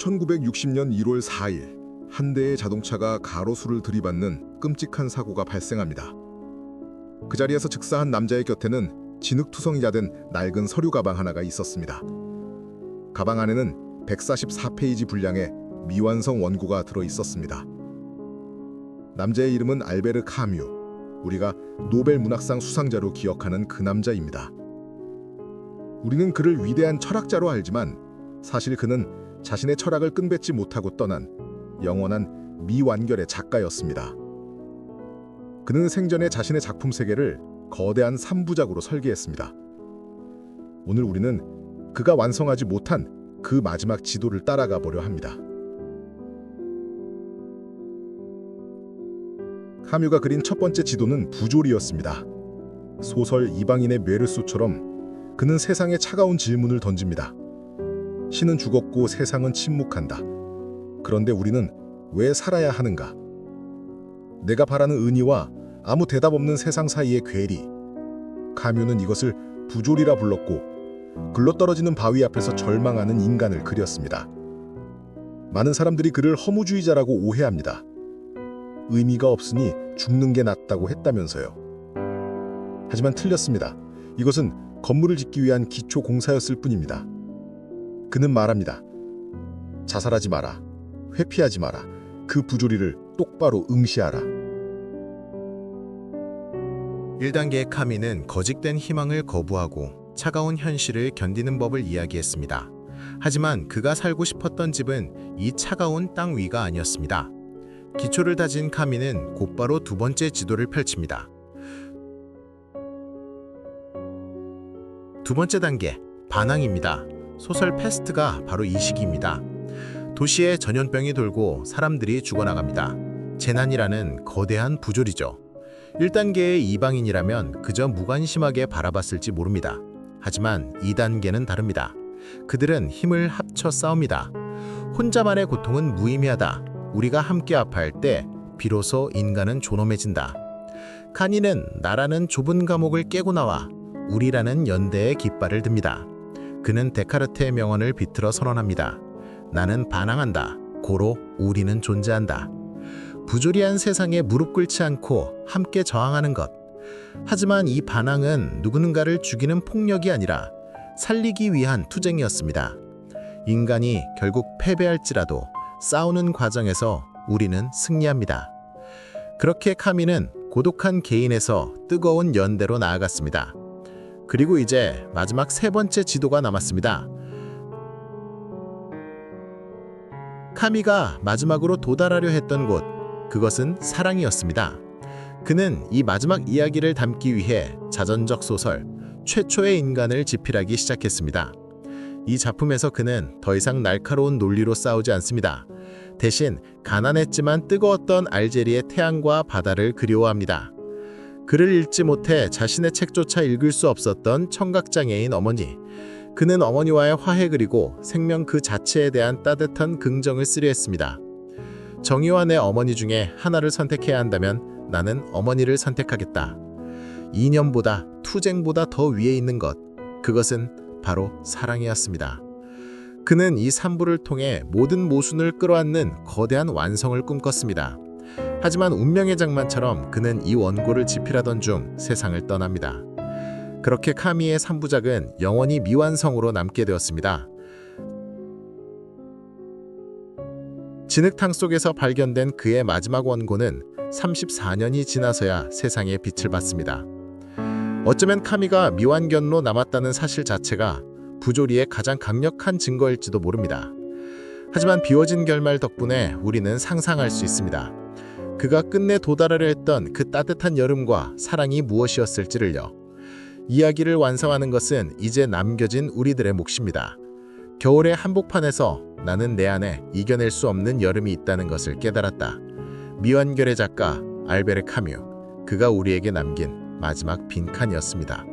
1960년 1월 4일 한 대의 자동차가 가로수를 들이받는 끔찍한 사고가 발생합니다. 그 자리에서 즉사한 남자의 곁에는 진흙투성이가 된 낡은 서류 가방 하나가 있었습니다. 가방 안에는 144페이지 분량의 미완성 원고가 들어 있었습니다. 남자의 이름은 알베르 카뮤. 우리가 노벨 문학상 수상자로 기억하는 그 남자입니다. 우리는 그를 위대한 철학자로 알지만 사실 그는 자신의 철학을 끈뱉지 못하고 떠난 영원한 미완결의 작가였습니다. 그는 생전에 자신의 작품 세계를 거대한 3부작으로 설계했습니다. 오늘 우리는 그가 완성하지 못한 그 마지막 지도를 따라가 보려 합니다. 카뮤가 그린 첫 번째 지도는 부조리였습니다. 소설 이방인의 메르소처럼 그는 세상에 차가운 질문을 던집니다. 신은 죽었고 세상은 침묵한다. 그런데 우리는 왜 살아야 하는가? 내가 바라는 의니와 아무 대답 없는 세상 사이의 괴리. 카뮤는 이것을 부조리라 불렀고 굴러떨어지는 바위 앞에서 절망하는 인간을 그렸습니다. 많은 사람들이 그를 허무주의자라고 오해합니다. 의미가 없으니 죽는 게 낫다고 했다면서요. 하지만 틀렸습니다. 이것은 건물을 짓기 위한 기초 공사였을 뿐입니다. 그는 말합니다. 자살하지 마라. 회피하지 마라. 그 부조리를 똑바로 응시하라. 1단계의 카미는 거짓된 희망을 거부하고 차가운 현실을 견디는 법을 이야기했습니다. 하지만 그가 살고 싶었던 집은 이 차가운 땅 위가 아니었습니다. 기초를 다진 카미는 곧바로 두 번째 지도를 펼칩니다. 두 번째 단계, 반항입니다. 소설 패스트가 바로 이 시기입니다. 도시에 전염병이 돌고 사람들이 죽어나갑니다. 재난이라는 거대한 부조리죠. 1단계의 이방인이라면 그저 무관심하게 바라봤을지 모릅니다. 하지만 2단계는 다릅니다. 그들은 힘을 합쳐 싸웁니다. 혼자만의 고통은 무의미하다. 우리가 함께 아파할 때 비로소 인간은 존엄해진다. 카니는 나라는 좁은 감옥을 깨고 나와 우리라는 연대의 깃발을 듭니다. 그는 데카르트의 명언을 비틀어 선언합니다. 나는 반항한다. 고로 우리는 존재한다. 부조리한 세상에 무릎 꿇지 않고 함께 저항하는 것. 하지만 이 반항은 누군가를 죽이는 폭력이 아니라 살리기 위한 투쟁이었습니다. 인간이 결국 패배할지라도 싸우는 과정에서 우리는 승리합니다. 그렇게 카미는 고독한 개인에서 뜨거운 연대로 나아갔습니다. 그리고 이제 마지막 세 번째 지도가 남았습니다. 카미가 마지막으로 도달하려 했던 곳, 그것은 사랑이었습니다. 그는 이 마지막 이야기를 담기 위해 자전적 소설 최초의 인간을 집필하기 시작했습니다. 이 작품에서 그는 더 이상 날카로운 논리로 싸우지 않습니다. 대신 가난했지만 뜨거웠던 알제리의 태양과 바다를 그리워합니다. 글을 읽지 못해 자신의 책조차 읽을 수 없었던 청각장애인 어머니. 그는 어머니와의 화해 그리고 생명 그 자체에 대한 따뜻한 긍정을 쓰려 했습니다. 정의와 내 어머니 중에 하나를 선택해야 한다면 나는 어머니를 선택하겠다. 이념보다 투쟁보다 더 위에 있는 것. 그것은 바로 사랑이었습니다. 그는 이 산부를 통해 모든 모순을 끌어안는 거대한 완성을 꿈꿨습니다. 하지만 운명의 장만처럼 그는 이 원고를 집필하던 중 세상을 떠납니다. 그렇게 카미의 3부작은 영원히 미완성으로 남게 되었습니다. 진흙탕 속에서 발견된 그의 마지막 원고는 34년이 지나서야 세상에 빛을 받습니다. 어쩌면 카미가 미완견로 남았다는 사실 자체가 부조리의 가장 강력한 증거일지도 모릅니다. 하지만 비워진 결말 덕분에 우리는 상상할 수 있습니다. 그가 끝내 도달하려 했던 그 따뜻한 여름과 사랑이 무엇이었을지를요. 이야기를 완성하는 것은 이제 남겨진 우리들의 몫입니다. 겨울의 한복판에서 나는 내 안에 이겨낼 수 없는 여름이 있다는 것을 깨달았다. 미완결의 작가 알베르 카뮤. 그가 우리에게 남긴 마지막 빈칸이었습니다.